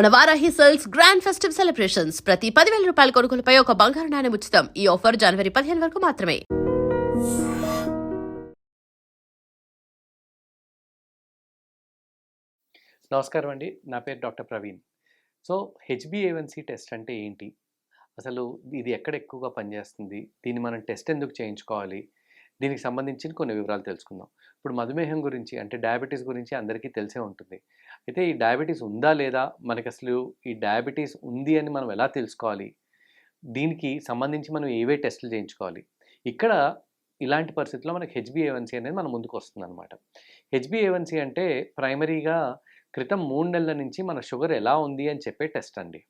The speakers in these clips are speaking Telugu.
మన Varahi sales grand festive celebrations. ప్రతి పదివేల రూపాయల కొనుగోలుపై ఒక బంగారు నాణ్యం ఉచితం. ఈ ఆఫర్ జనవరి పదిహేను వరకు మాత్రమే. నమస్కారం అండి. నా పేరు డాక్టర్ ప్రవీణ్. సో హెచ్బిఏవన్సీ టెస్ట్ అంటే ఏంటి? అసలు ఇది ఎక్కడ ఎక్కువగా పనిచేస్తుంది? దీన్ని మనం టెస్ట్ ఎందుకు చేయించుకోవాలి? దీనికి సంబంధించిన కొన్ని వివరాలు తెలుసుకుందాం. ఇప్పుడు మధుమేహం గురించి అంటే డయాబెటీస్ గురించి అందరికీ తెలిసే ఉంటుంది. అయితే ఈ డయాబెటీస్ ఉందా లేదా? మనకి అసలు ఈ డయాబెటీస్ ఉంది అని మనం ఎలా తెలుసుకోవాలి? దీనికి సంబంధించి మనం ఏవే టెస్టులు చేయించుకోవాలి? ఇక్కడ ఇలాంటి పరిస్థితుల్లో మనకి హెచ్బిఏవన్సీ అనేది మన ముందుకు వస్తుంది అనమాట హెచ్బిఏవన్సీ అంటే ప్రైమరీగా క్రితం మూడు నెలల నుంచి మన షుగర్ ఎలా ఉంది అని చెప్పే టెస్ట్ అండి.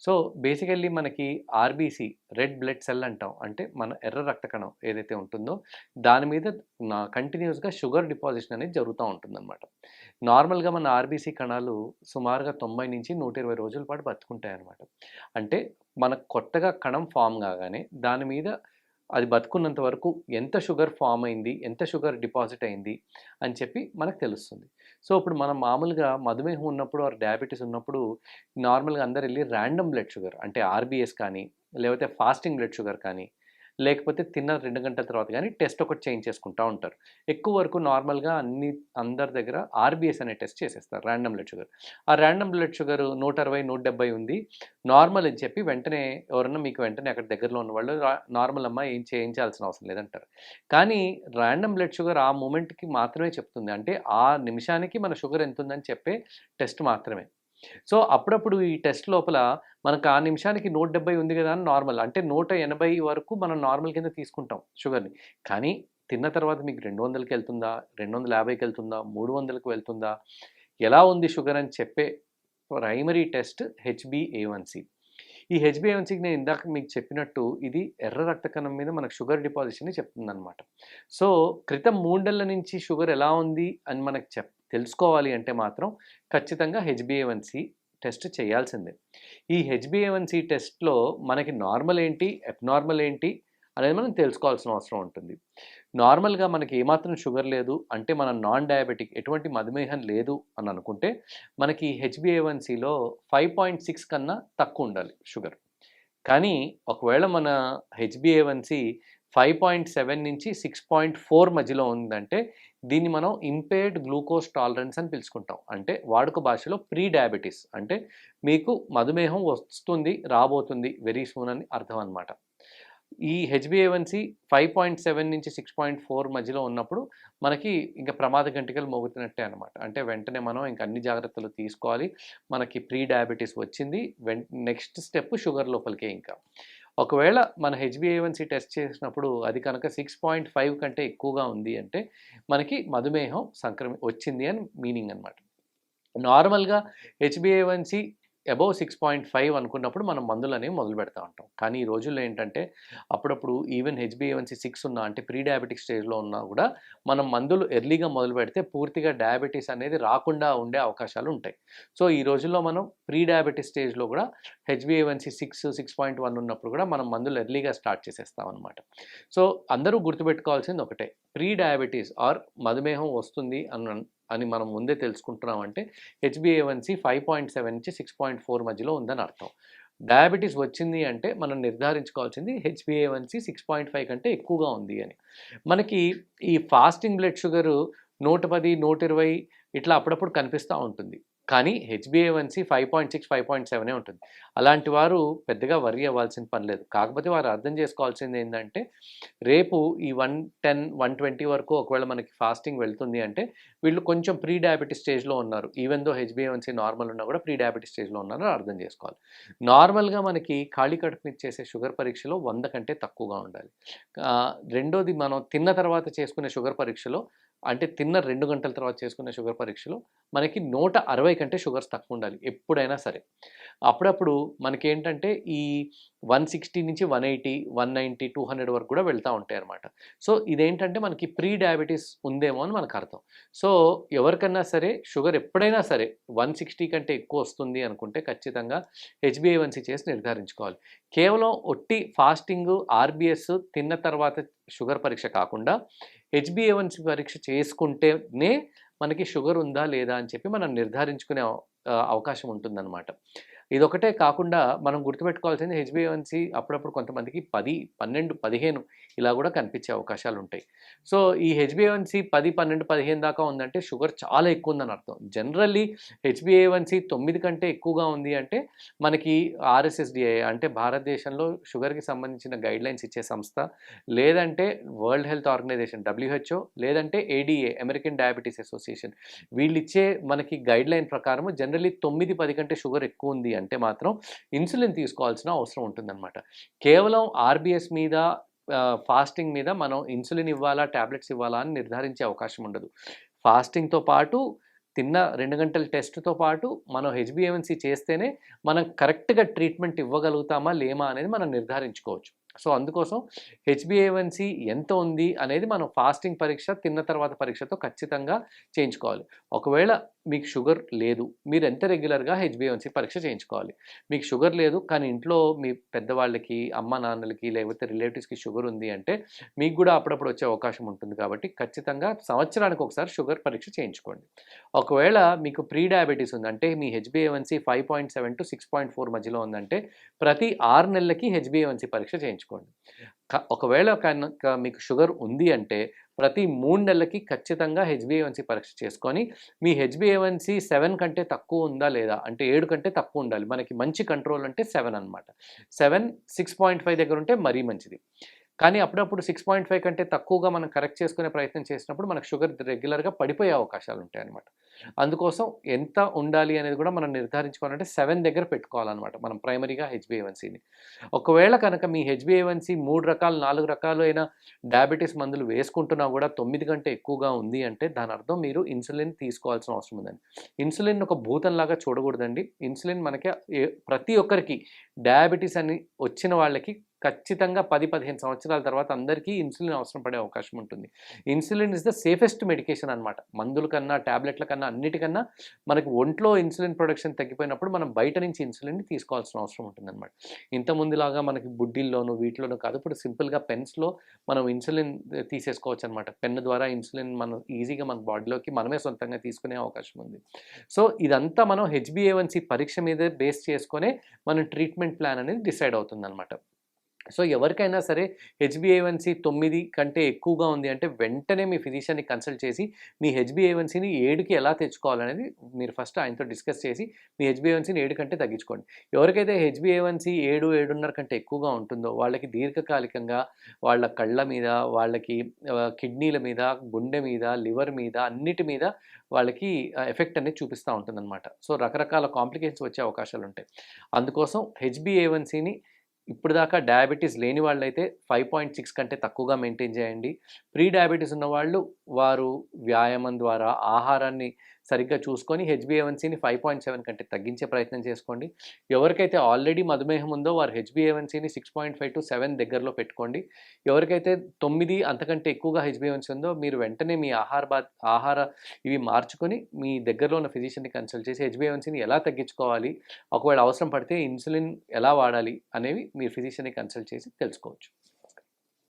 సో బేసికల్లీ మనకి ఆర్బీసీ రెడ్ బ్లడ్ సెల్ అంటాం. అంటే మన ఎర్ర రక్త కణం ఏదైతే ఉంటుందో దాని మీద నా కంటిన్యూస్గా షుగర్ డిపాజిషన్ అనేది జరుగుతూ ఉంటుందన్నమాట. నార్మల్గా మన ఆర్బీసీ కణాలు సుమారుగా తొంభై నుంచి నూట ఇరవై రోజుల పాటు బతుకుంటాయన్నమాట. అంటే మనకు కొత్తగా కణం ఫామ్ కాగానే దాని మీద అది బతుకున్నంత వరకు ఎంత షుగర్ ఫామ్ అయింది ఎంత షుగర్ డిపాజిట్ అయింది అని చెప్పి మనకు తెలుస్తుంది. సో ఇప్పుడు మనం మామూలుగా మధుమేహం ఉన్నప్పుడు ఆర్ డయాబెటీస్ ఉన్నప్పుడు నార్మల్గా అందరు వెళ్ళి ర్యాండమ్ బ్లడ్ షుగర్ అంటే ఆర్బీఎస్ కానీ లేకపోతే ఫాస్టింగ్ బ్లడ్ షుగర్ కానీ లేకపోతే తిన్న రెండు గంటల తర్వాత కానీ టెస్ట్ ఒకటి చేంజ్ చేసుకుంటూ ఉంటారు. ఎక్కువ వరకు నార్మల్గా అన్ని అందరి దగ్గర ఆర్బీఎస్ అనే టెస్ట్ చేసేస్తారు ర్యాండమ్ బ్లడ్ షుగర్. ఆ ర్యాండమ్ బ్లడ్ షుగర్ నూట అరవై నూట డెబ్బై ఉంది. నార్మల్ అని చెప్పి వెంటనే ఎవరన్నా మీకు వెంటనే అక్కడ దగ్గరలో ఉన్న వాళ్ళు నార్మల్ అమ్మ ఏం చేయించాల్సిన అవసరం లేదంటారు. కానీ ర్యాండమ్ బ్లడ్ షుగర్ ఆ మూమెంట్కి మాత్రమే చెప్తుంది. అంటే ఆ నిమిషానికి మన షుగర్ ఎంత ఉందని చెప్పే టెస్ట్ మాత్రమే. సో అప్పుడప్పుడు ఈ టెస్ట్ లోపల మనకు ఆ నిమిషానికి నూట డెబ్బై ఉంది కదా అని నార్మల్. అంటే నూట ఎనభై వరకు మనం నార్మల్ కింద తీసుకుంటాం షుగర్ని. కానీ తిన్న తర్వాత మీకు రెండు వందలకి వెళ్తుందా? రెండు వందల యాభైకి వెళ్తుందా? మూడు వందలకు వెళ్తుందా? ఎలా ఉంది షుగర్ అని చెప్పే ప్రైమరీ టెస్ట్ హెచ్బిఏవన్సి ఈ హెచ్బిఏవన్సీకి నేను ఇందాక మీకు చెప్పినట్టు ఇది ఎర్ర రక్త కణం మీద మనకు షుగర్ డిపాజిషన్ చెప్తుందనమాట సో క్రితం మూడేళ్ళ నుంచి షుగర్ ఎలా ఉంది అని మనకు చెప్ తెలుసుకోవాలి అంటే మాత్రం ఖచ్చితంగా హెచ్బిఏవన్సి టెస్ట్ చేయాల్సిందే. ఈ హెచ్బిఏవన్సి టెస్ట్లో మనకి నార్మల్ ఏంటి అబ్నార్మల్ ఏంటి అనేది మనం తెలుసుకోవాల్సిన అవసరం ఉంటుంది. నార్మల్గా మనకి ఏమాత్రం షుగర్ లేదు అంటే మన నాన్ డయాబెటిక్ ఎటువంటి మధుమేహం లేదు అని అనుకుంటే మనకి హెచ్బిఏవన్సీలో ఫైవ్ పాయింట్ సిక్స్ కన్నా తక్కువ ఉండాలి షుగర్. కానీ ఒకవేళ మన హెచ్బిఏవన్సీ ఫైవ్ పాయింట్ సెవెన్ నుంచి సిక్స్ పాయింట్ ఫోర్ మధ్యలో ఉందంటే దీన్ని మనం ఇంపేర్డ్ గ్లూకోజ్ టాలరెన్స్ అని పిలుచుకుంటాం. అంటే వాడుక భాషలో ప్రీ డయాబెటీస్ అంటే మీకు మధుమేహం వస్తుంది రాబోతుంది వెరీ సూన్ అని అర్థం అనమాట ఈ హెచ్బిఏవన్సీ ఫైవ్ పాయింట్ సెవెన్ నుంచి సిక్స్ పాయింట్ ఫోర్ మధ్యలో ఉన్నప్పుడు మనకి ఇంకా ప్రమాద గంటికలు మోగుతున్నట్టే అనమాట అంటే వెంటనే మనం ఇంకా అన్ని జాగ్రత్తలు తీసుకోవాలి. మనకి ప్రీ డయాబెటీస్ వచ్చింది. వెం నెక్స్ట్ స్టెప్ షుగర్ లోపలికే ఇంకా. ఒకవేళ మన హెచ్బిఏవన్సీ టెస్ట్ చేసినప్పుడు అది కనుక సిక్స్ పాయింట్ ఫైవ్ కంటే ఎక్కువగా ఉంది అంటే మనకి మధుమేహం సంక్రమి వచ్చింది అని మీనింగ్ అనమాట నార్మల్గా H B A one C above six point five అనుకున్నప్పుడు మనం మందులు అనేవి మొదలు పెడతా ఉంటాం. కానీ ఈ రోజుల్లో ఏంటంటే అప్పుడప్పుడు ఈవెన్ హెచ్బిఏవన్సీ సిక్స్ ఉన్నా అంటే ప్రీ డయాబెటిక్ స్టేజ్లో ఉన్నా కూడా మనం మందులు ఎర్లీగా మొదలు పెడితే పూర్తిగా డయాబెటీస్ అనేది రాకుండా ఉండే అవకాశాలు ఉంటాయి. సో ఈ రోజుల్లో మనం ప్రీ డయాబెటిక్ స్టేజ్లో కూడా H B A one C six six point one ఉన్నప్పుడు కూడా మనం మందులు ఎర్లీగా స్టార్ట్ చేసేస్తాం అనమాట సో అందరూ గుర్తుపెట్టుకోవాల్సింది ఒకటే. ప్రీ డయాబెటీస్ ఆర్ మధుమేహం వస్తుంది అన్న అని మనం ముందే తెలుసుకుంటున్నాం అంటే హెచ్బిఏవన్సీ ఫైవ్ పాయింట్ సెవెన్ నుంచి సిక్స్ పాయింట్ ఫోర్ మధ్యలో ఉందని అర్థం. డయాబెటీస్ వచ్చింది అంటే మనం నిర్ధారించుకోవాల్సింది హెచ్బిఏవన్సీ సిక్స్ పాయింట్ ఫైవ్ కంటే ఎక్కువగా ఉంది అని. మనకి ఈ ఫాస్టింగ్ బ్లడ్ షుగరు నూట పది నూట ఇరవై ఇట్లా అప్పుడప్పుడు కనిపిస్తూ ఉంటుంది. కానీ హెచ్బిఏవన్సీ five point six five point సెవెనే ఉంటుంది. అలాంటి వారు పెద్దగా వరి అవ్వాల్సిన పని లేదు. కాకపోతే వారు అర్థం చేసుకోవాల్సింది ఏంటంటే రేపు ఈ వన్ టెన్ వన్ ట్వంటీ వరకు ఒకవేళ మనకి ఫాస్టింగ్ వెళ్తుంది అంటే వీళ్ళు కొంచెం ప్రీ డయాబెటిస్ స్టేజ్లో ఉన్నారు. ఈవెన్ దో హెచ్బిఏవన్సీ నార్మల్ ఉన్నా కూడా ప్రీ డయాబెటిస్ స్టేజ్లో ఉన్నారో అర్థం చేసుకోవాలి. నార్మల్గా మనకి ఖాళీ కడుపుని చేసే షుగర్ పరీక్షలో వంద కంటే తక్కువగా ఉండాలి. రెండోది మనం తిన్న తర్వాత చేసుకునే షుగర్ పరీక్షలో అంటే తిన్న రెండు గంటల తర్వాత చేసుకునే షుగర్ పరీక్షలో మనకి నూట అరవై కంటే షుగర్స్ తక్కువ ఉండాలి ఎప్పుడైనా సరే. అప్పుడప్పుడు మనకేంటంటే ఈ వన్ సిక్స్టీ నుంచి one eighty one ninety two hundred వరకు కూడా వెళ్తూ ఉంటాయి అనమాట సో ఇదేంటంటే మనకి ప్రీ డయాబెటీస్ ఉందేమో అని మనకు అర్థం. సో ఎవరికన్నా సరే షుగర్ ఎప్పుడైనా సరే వన్ సిక్స్టీ కంటే ఎక్కువ వస్తుంది అనుకుంటే ఖచ్చితంగా హెచ్బిఐవన్సీ చేసి నిర్ధారించుకోవాలి. కేవలం ఒట్టి ఫాస్టింగ్ ఆర్బిఎస్ తిన్న తర్వాత షుగర్ పరీక్ష కాకుండా హెచ్బిఏవన్సీ పరీక్ష చేసుకుంటేనే మనకి షుగర్ ఉందా లేదా అని చెప్పి మనం నిర్ధారించుకునే అవకాశం ఉంటుందన్నమాట. ఇదొకటే కాకుండా మనం గుర్తుపెట్టుకోవాల్సింది హెచ్బిఎన్సి అప్పుడప్పుడు కొంతమందికి పది పన్నెండు పదిహేను ఇలా కూడా కనిపించే అవకాశాలు ఉంటాయి. సో ఈ హెచ్బిఎన్సి పది పన్నెండు పదిహేను దాకా ఉందంటే షుగర్ చాలా ఎక్కువ ఉందని అర్థం. జనరల్లీ హెచ్బిఏవన్సి తొమ్మిది కంటే ఎక్కువగా ఉంది అంటే మనకి ఆర్ఎస్ఎస్డిఐ అంటే భారతదేశంలో షుగర్కి సంబంధించిన గైడ్ లైన్స్ ఇచ్చే సంస్థ లేదంటే వరల్డ్ హెల్త్ ఆర్గనైజేషన్ డబ్ల్యూహెచ్ఓ లేదంటే ఏడిఏ అమెరికన్ డయాబెటీస్ అసోసియేషన్ వీళ్ళు ఇచ్చే మనకి గైడ్ లైన్ ప్రకారం జనరల్లీ తొమ్మిది పది కంటే షుగర్ ఎక్కువ ఉంది అంటే మాత్రం ఇన్సులిన్ తీసుకోవాల్సిన అవసరం ఉంటుందన్నమాట. కేవలం ఆర్బిఎస్ మీద ఫాస్టింగ్ మీద మనం ఇన్సులిన్ ఇవ్వాలా ట్యాబ్లెట్స్ ఇవ్వాలా అని నిర్ధారించే అవకాశం ఉండదు. ఫాస్టింగ్తో పాటు తిన్న రెండు గంటల టెస్ట్తో పాటు మనం హెచ్బిఎంసి చేస్తేనే మనం కరెక్ట్గా ట్రీట్మెంట్ ఇవ్వగలుగుతామా లేమా అనేది మనం నిర్ధారించుకోవచ్చు. సో అందుకోసం హెచ్బిఏవన్సి ఎంత ఉంది అనేది మనం ఫాస్టింగ్ పరీక్ష తిన్న తర్వాత పరీక్షతో ఖచ్చితంగా చేయించుకోవాలి. ఒకవేళ మీకు షుగర్ లేదు మీరు ఎంత రెగ్యులర్గా హెచ్బిఏవన్సి పరీక్ష చేయించుకోవాలి? మీకు షుగర్ లేదు కానీ ఇంట్లో మీ పెద్దవాళ్ళకి అమ్మ నాన్నలకి లేకపోతే రిలేటివ్స్కి షుగర్ ఉంది అంటే మీకు కూడా అప్పుడప్పుడు వచ్చే అవకాశం ఉంటుంది కాబట్టి ఖచ్చితంగా సంవత్సరానికి ఒకసారి షుగర్ పరీక్ష చేయించుకోండి. ఒకవేళ మీకు ప్రీ డయాబెటీస్ ఉందంటే మీ హెచ్బిఏవన్సి five point seven to six point four మధ్యలో ఉందంటే ప్రతి ఆరు నెలలకి హెచ్బిఏవన్సి పరీక్ష చేయించుకోండి. క- ఒకవేళ కనుక మీకు షుగర్ ఉంది అంటే ప్రతి మూడు నెలలకి ఖచ్చితంగా హెచ్బిఏవన్సి పరీక్ష చేసుకొని మీ హెచ్బిఏవన్సీ సెవెన్ కంటే తక్కువ ఉందా లేదా అంటే ఏడు కంటే తక్కువ ఉండాలి. మనకి మంచి కంట్రోల్ అంటే సెవెన్ అనమాట సెవెన్ సిక్స్ పాయింట్ ఫైవ్ దగ్గర ఉంటే మరీ మంచిది. కానీ అప్పుడప్పుడు సిక్స్ పాయింట్ ఫైవ్ కంటే తక్కువగా మనం కరెక్ట్ చేసుకునే ప్రయత్నం చేసినప్పుడు మనకు షుగర్ రెగ్యులర్గా పడిపోయే అవకాశాలు ఉంటాయి అనమాట అందుకోసం ఎంత ఉండాలి అనేది కూడా మనం నిర్ధారించుకోవాలంటే సెవెన్ దగ్గర పెట్టుకోవాలన్నమాట మనం ప్రైమరీగా హెచ్బిఏవన్సీని ఒకవేళ కనుక మీ హెచ్బిఏవన్సీ మూడు రకాలు నాలుగు రకాలైన డయాబెటీస్ మందులు వేసుకుంటున్నా కూడా తొమ్మిది కంటే ఎక్కువగా ఉంది అంటే దాని అర్థం మీరు ఇన్సులిన్ తీసుకోవాల్సిన అవసరం ఉందండి. ఇన్సులిన్ ఒక భూతంలాగా చూడకూడదండి. ఇన్సులిన్ మనకి ప్రతి ఒక్కరికి డయాబెటీస్ అని వచ్చిన వాళ్ళకి ఖచ్చితంగా పది పదిహేను సంవత్సరాల తర్వాత అందరికీ ఇన్సులిన్ అవసరం పడే అవకాశం ఉంటుంది. Insulin is the safest medication అనమాట మందుల కన్నా ట్యాబ్లెట్ల కన్నా అన్నిటికన్నా మనకి ఒంట్లో ఇన్సులిన్ ప్రొడక్షన్ తగ్గిపోయినప్పుడు మనం బయట నుంచి ఇన్సులిన్ తీసుకోవాల్సిన అవసరం ఉంటుందన్నమాట. ఇంత ముందులాగా మనకి బుడ్డిల్లోనూ వీటిలోనూ కాదు. ఇప్పుడు సింపుల్గా పెన్స్లో మనం ఇన్సులిన్ తీసేసుకోవచ్చు అనమాట పెన్ ద్వారా ఇన్సులిన్ మనం ఈజీగా మన బాడీలోకి మనమే సొంతంగా తీసుకునే అవకాశం ఉంది. సో ఇదంతా మనం హెచ్బిఏవన్సి పరీక్ష మీదే బేస్ చేసుకునే మనం ట్రీట్మెంట్ ప్లాన్ అనేది డిసైడ్ అవుతుందన్నమాట. సో ఎవరికైనా సరే హెచ్బిఏవన్సీ తొమ్మిది కంటే ఎక్కువగా ఉంది అంటే వెంటనే మీ ఫిజిషియన్ని కన్సల్ట్ చేసి మీ హెచ్బిఏవన్సీని ఏడుకి ఎలా తెచ్చుకోవాలనేది మీరు ఫస్ట్ ఆయనతో డిస్కస్ చేసి మీ హెచ్బిఏవన్సీని ఏడు కంటే తగ్గించుకోండి. ఎవరికైతే హెచ్బిఏవన్సీ ఏడు ఏడున్నర కంటే ఎక్కువగా ఉంటుందో వాళ్ళకి దీర్ఘకాలికంగా వాళ్ళ కళ్ళ మీద వాళ్ళకి కిడ్నీల మీద గుండె మీద లివర్ మీద అన్నిటి మీద వాళ్ళకి ఎఫెక్ట్ అనేది చూపిస్తూ ఉంటుందన్నమాట. సో రకరకాల కాంప్లికేషన్స్ వచ్చే అవకాశాలు ఉంటాయి అందుకోసం హెచ్బిఏవన్సీని ఇప్పుడు దాకా డయాబెటీస్ లేని వాళ్ళైతే ఫైవ్ పాయింట్ సిక్స్ కంటే తక్కువగా మెయింటైన్ చేయండి. ప్రీ డయాబెటీస్ ఉన్న వాళ్ళు వారు వ్యాయామం ద్వారా ఆహారాన్ని సరిగ్గా చూసుకొని హెచ్బిఏవన్సీని ఫైవ్ పాయింట్ సెవెన్ కంటే తగ్గించే ప్రయత్నం చేసుకోండి. ఎవరికైతే ఆల్రెడీ మధుమేహం ఉందో వారు హెచ్బిఏవన్సీని six point five to seven దగ్గరలో పెట్టుకోండి. ఎవరికైతే తొమ్మిది అంతకంటే ఎక్కువగా హెచ్బిఏవన్సీ ఉందో మీరు వెంటనే మీ ఆహార బా ఆహార ఇవి మార్చుకొని మీ దగ్గరలో ఉన్న ఫిజిషియన్ని కన్సల్ట్ చేసి హెచ్బిఏవన్సీని ఎలా తగ్గించుకోవాలి ఒకవేళ అవసరం పడితే ఇన్సులిన్ ఎలా వాడాలి అనేవి మీరు ఫిజిషియన్ని కన్సల్ట్ చేసి తెలుసుకోవచ్చు.